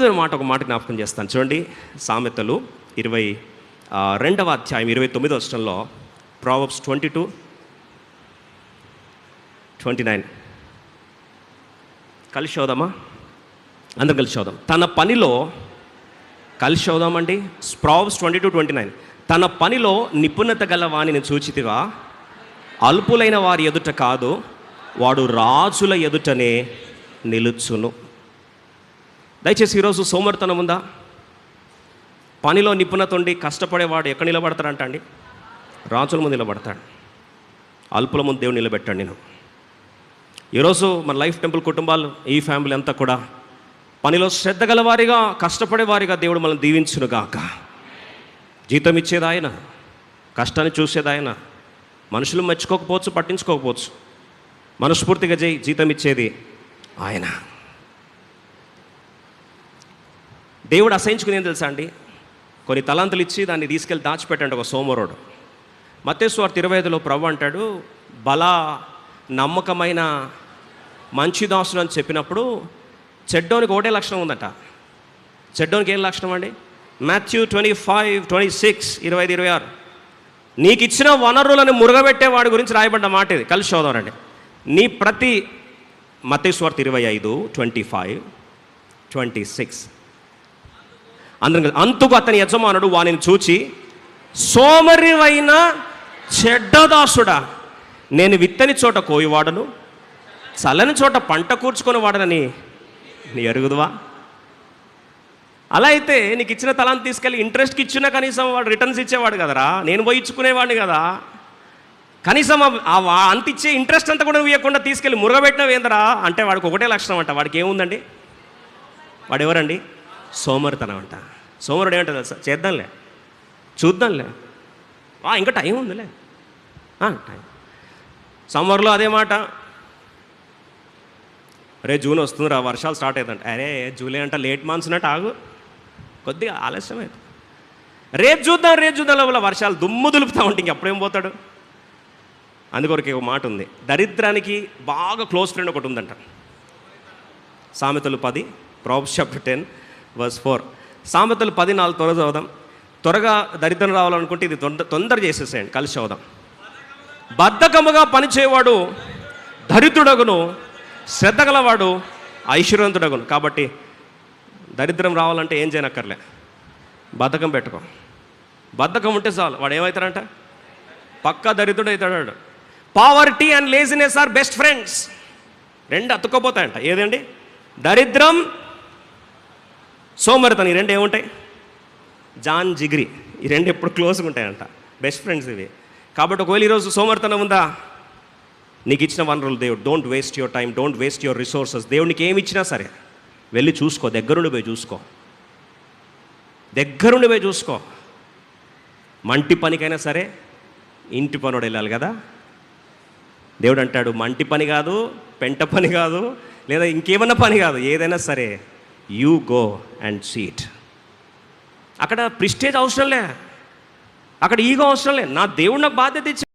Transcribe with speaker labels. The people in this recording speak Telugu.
Speaker 1: మాట ఒక మాట జ్ఞాపకం చేస్తాను. చూడండి సామెతలు ఇరవై రెండవ అధ్యాయం ఇరవై తొమ్మిదో అష్టంలో proverbs twenty two twenty nine కలిసి చదుదామా అందరం కలిసి చదుదాం తన పనిలో కలిసి చదుదామండి proverbs twenty two twenty nine తన పనిలో నిపుణత గల వాణిని చూచితివా అల్పులైన వారి ఎదుట కాదు వాడు రాజుల ఎదుటనే నిలుచును. దయచేసి ఈరోజు సోమర్తనం ఉందా? పనిలో నిపుణత ఉండి కష్టపడేవాడు ఎక్కడ నిలబడతాడంట అండి రాజుల ముందు నిలబడతాడు. అల్పుల ముందు దేవుడు నిలబెట్టాడు నేను ఈరోజు మన లైఫ్ టెంపుల్ కుటుంబాలు ఈ ఫ్యామిలీ అంతా కూడా పనిలో శ్రద్ధ గలవారిగా కష్టపడేవారిగా దేవుడు మనల్ని దీవించునుగాక జీతం ఇచ్చేది ఆయన కష్టాన్ని చూసేది ఆయన మనుషులు మెచ్చుకోకపోవచ్చు పట్టించుకోకపోవచ్చు. మనస్ఫూర్తిగా చేయి జీతం ఇచ్చేది ఆయన. దేవుడు అసహించుకునేది తెలుసా అండి? కొన్ని తలాంతులు ఇచ్చి దాన్ని తీసుకెళ్ళి దాచిపెట్టండి ఒక సోమరోడు. మత్తేశ్వార్త ఇరవై ఐదులో ప్రభు అంటాడు బల నమ్మకమైన మంచి దాసుడు అని చెప్పినప్పుడు చెడ్డోనికి ఒకటే లక్షణం ఉందట. చెడ్డోనికి ఏం లక్షణం అండి? Matthew twenty five twenty six ఇరవై ఐదు ఇరవై ఆరు. నీకు ఇచ్చిన వనరులను మురగబెట్టే వాడి గురించి రాయబడ్డ మాట ఇది. కలిసి చదవరండి నీ ప్రతి మతేశ్వార్త ఇరవై ఐదు ట్వంటీ ఫైవ్ ట్వంటీ సిక్స్. అందరం అంతకు అతని యజమానుడు వానిని చూచి సోమరివైన చెడ్డదాసుడా నేను విత్తని చోట కోయివాడను చల్లని చోట పంట కూర్చుకొని వాడనని నీ ఎరుగుదువా అలా అయితే నీకు ఇచ్చిన తలాన్ని తీసుకెళ్ళి ఇంట్రెస్ట్కి ఇచ్చినా కనీసం వాడు రిటర్న్స్ ఇచ్చేవాడు కదరా? నేను పోయి ఇచ్చుకునేవాడిని కదా. కనీసం ఆ- అంత ఇచ్చే ఇంట్రెస్ట్ అంతా కూడా నువ్వు ఇవ్వకుండా తీసుకెళ్ళి మురగబెట్టినవి ఏందరా అంటే వాడికి ఒకటే లక్షణం అంట. వాడికి ఏముందండి? వాడు ఎవరండి సోమరితనం అంట. సోమరుడు ఏమంటారు తెలుసా? చేద్దాంలే. చూద్దాంలే. ఆ, ఇంకా టైం ఉందిలే. టైం. సమ్మర్లో అదే మాట. అరే జూన్ వస్తుందిరా వర్షాలు స్టార్ట్ అవుతుంట అరే జూలై అంట లేట్ మాన్సూన్ అంటే ఆగు. కొద్దిగా ఆలస్యం అవుతుంది రేపు చూద్దాం రేపు చూద్దాం లోపల వర్షాలు దుమ్ము దులుపుతా ఉంటే ఇంకెప్పుడేం పోతాడు? అందుకొరకు ఒక మాట ఉంది. దరిద్రానికి బాగా క్లోజ్ ఫ్రెండ్ ఒకటి ఉందంట. సామెతలు పది proverbs chapter ten. Verse four సామెతలు పది నాలుగు త్వరగా చదువుదాం. త్వరగా దరిద్రం రావాలనుకుంటే ఇది తొందర తొందర చేసేసేయండి. కలిసి చదువుదాం. బద్ధకముగా పనిచేయవాడు దరిద్రుడగును శ్రద్ధ గలవాడు ఐశ్వర్యవంతుడగును. కాబట్టి దరిద్రం రావాలంటే ఏం చేయనక్కర్లే. బద్ధకం పెట్టుకో. బద్ధకం ఉంటే చాలు. వాడు ఏమవుతాడంట? పక్క దరిద్రుడు అవుతాడు. Poverty and laziness are best friends రెండు అతుక్కోపోతాయంట. ఏదండి? దరిద్రం సోమరితనం ఈ రెండు ఏముంటాయి? జాన్ జిగ్రి. ఈ రెండు ఎప్పుడు క్లోజ్గా ఉంటాయంట. బెస్ట్ ఫ్రెండ్స్ ఇవి. కాబట్టి ఒకవేళ ఈరోజు సోమరితనం ఉందా? నీకు ఇచ్చిన వనరులు దేవుడు don't waste your time don't waste your resources దేవునికి ఏమి ఇచ్చినా సరే వెళ్ళి చూసుకో దగ్గరుండి పోయి చూసుకో. దగ్గరుండి పోయి చూసుకో. మంటి పనికైనా సరే ఇంటి పనుడు వెళ్ళాలి కదా? దేవుడు అంటాడు మంటి పని కాదు పెంట పని కాదు లేదా ఇంకేమన్నా పని కాదు ఏదైనా సరే. You go and seat. అక్కడ ప్రిస్టేజ్ అవసరం లే. అక్కడ ఈగో అవసరం లే. నా దేవుడు నాకు బాధ్యత ఇచ్చి